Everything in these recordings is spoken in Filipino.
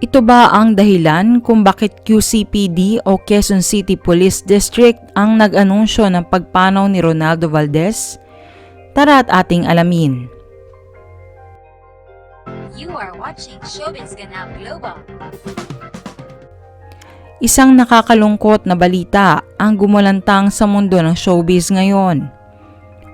Ito ba ang dahilan kung bakit QCPD o Quezon City Police District ang nag-anunsyo ng pagpanaw ni Ronaldo Valdez? Tara at ating alamin. You are watching Showbiz Ganap Global. Isang nakakalungkot na balita ang gumulantang sa mundo ng showbiz ngayon.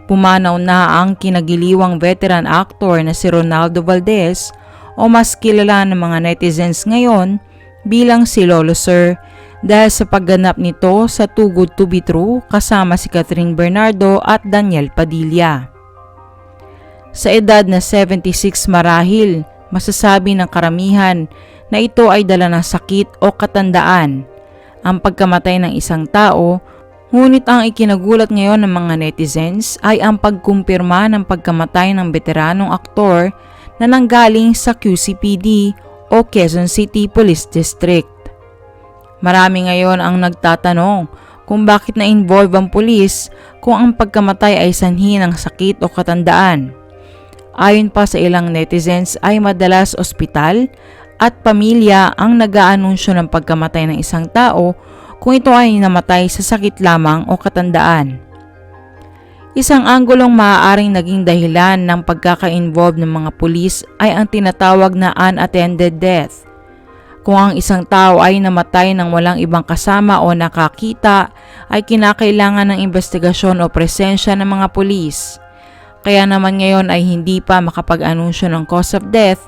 Pumanaw na ang kinagiliwang veteran actor na si Ronaldo Valdez o mas kilala ng mga netizens ngayon bilang si Lolo Sir dahil sa pagganap nito sa Too Good To Be True kasama si Catherine Bernardo at Daniel Padilla. Sa edad na 76 marahil, masasabi ng karamihan na ito ay dala ng sakit o katandaan, ang pagkamatay ng isang tao, ngunit ang ikinagulat ngayon ng mga netizens ay ang pagkumpirma ng pagkamatay ng veteranong aktor na nanggaling sa QCPD o Quezon City Police District. Marami ngayon ang nagtatanong kung bakit na-involve ang pulis kung ang pagkamatay ay sanhi ng sakit o katandaan. Ayon pa sa ilang netizens ay madalas ospital at pamilya ang nag-aanunsyo ng pagkamatay ng isang tao kung ito ay namatay sa sakit lamang o katandaan. Isang anggulong maaaring naging dahilan ng pagkaka-involve ng mga pulis ay ang tinatawag na unattended death. Kung ang isang tao ay namatay ng walang ibang kasama o nakakita, ay kinakailangan ng investigasyon o presensya ng mga pulis. Kaya naman ngayon ay hindi pa makapag-anunsyo ng cause of death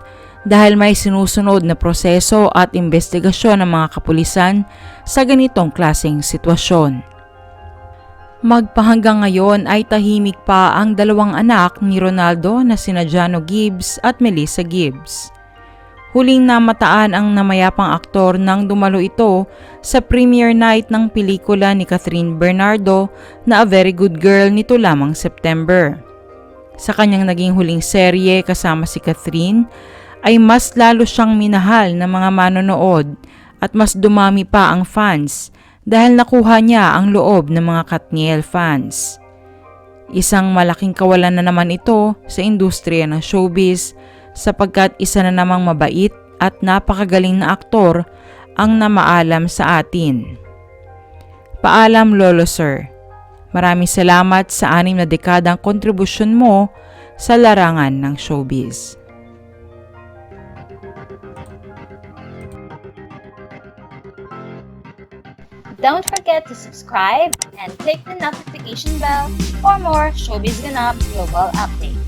dahil may sinusunod na proseso at investigasyon ng mga kapulisan sa ganitong klaseng sitwasyon. Magpahanggang ngayon ay tahimik pa ang dalawang anak ni Ronaldo na sina Jano Gibbs at Melissa Gibbs. Huling namataan ang namayapang aktor nang dumalo ito sa premiere night ng pelikula ni Catherine Bernardo na A Very Good Girl nito lamang September. Sa kanyang naging huling serye kasama si Catherine ay mas lalo siyang minahal ng mga manonood at mas dumami pa ang fans dahil nakuha niya ang loob ng mga Katniel fans. Isang malaking kawalan na naman ito sa industriya ng showbiz sapagkat isa na namang mabait at napakagaling na aktor ang namaalam sa atin. Paalam Lolo Sir. Maraming salamat sa anim na dekadang kontribusyon mo sa larangan ng showbiz. Don't forget to subscribe and click the notification bell for more Showbiz Ganap Global updates.